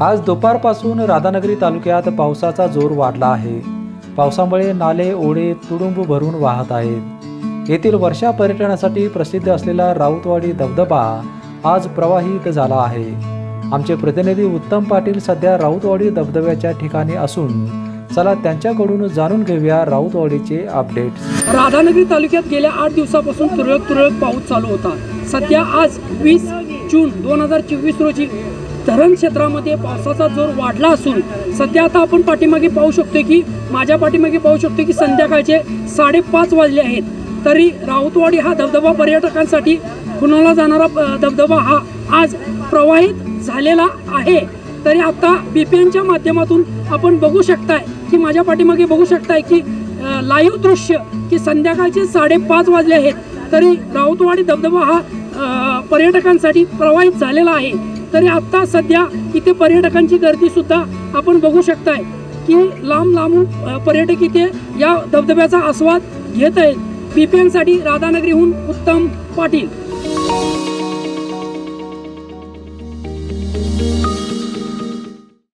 आज दुपारपासून राधानगरी तालुक्यात पावसाचा जोर वाढला आहे. पावसामुळे नाले ओढे तुडुंब भरून वाहत आहेत. येथील वर्षा पर्यटनासाठी प्रसिद्ध असलेला राऊतवाडी धबधबा आज प्रवाहित झाला आहे. आमचे प्रतिनिधी उत्तम पाटील सध्या राऊतवाडी धबधब्याच्या ठिकाणी असून चला त्यांच्याकडून जाणून घेऊया राऊतवाडीचे अपडेट राधानगरी तालुक्यात गेल्या आठ दिवसापासून तुरळक तुरळक पाऊस चालू होता. सध्या आज वीस जून दोन हजार चोवीस रोजी धरण क्षेत्रामध्ये पावसाचा जोर वाढला असून सध्या आता आपण पाठीमागे पाहू शकतो की माझ्या पाठीमागे पाहू शकतो की संध्याकाळचे साडेपाच वाजले आहेत. तरी राऊतवाडी हा धबधबा पर्यटकांसाठी पुण्याला जाणारा धबधबा हा आज प्रवाहित झालेला आहे. तरी आता बी पी एनच्या माध्यमातून आपण बघू शकताय की माझ्या पाठीमागे बघू शकताय की लाईव्ह दृश्य की संध्याकाळचे साडेपाच वाजले आहेत. तरी राऊतवाडी धबधबा हा पर्यटकांसाठी प्रवाहित झालेला आहे. तरी आत्ता सध्या इथे पर्यटकांची गर्दीसुद्धा आपण बघू शकताय की लांब लांबून पर्यटक इथे या धबधब्याचा आस्वाद घेत आहेत. पीपीएनसाठी पी राधानगरीहून उत्तम पाटील.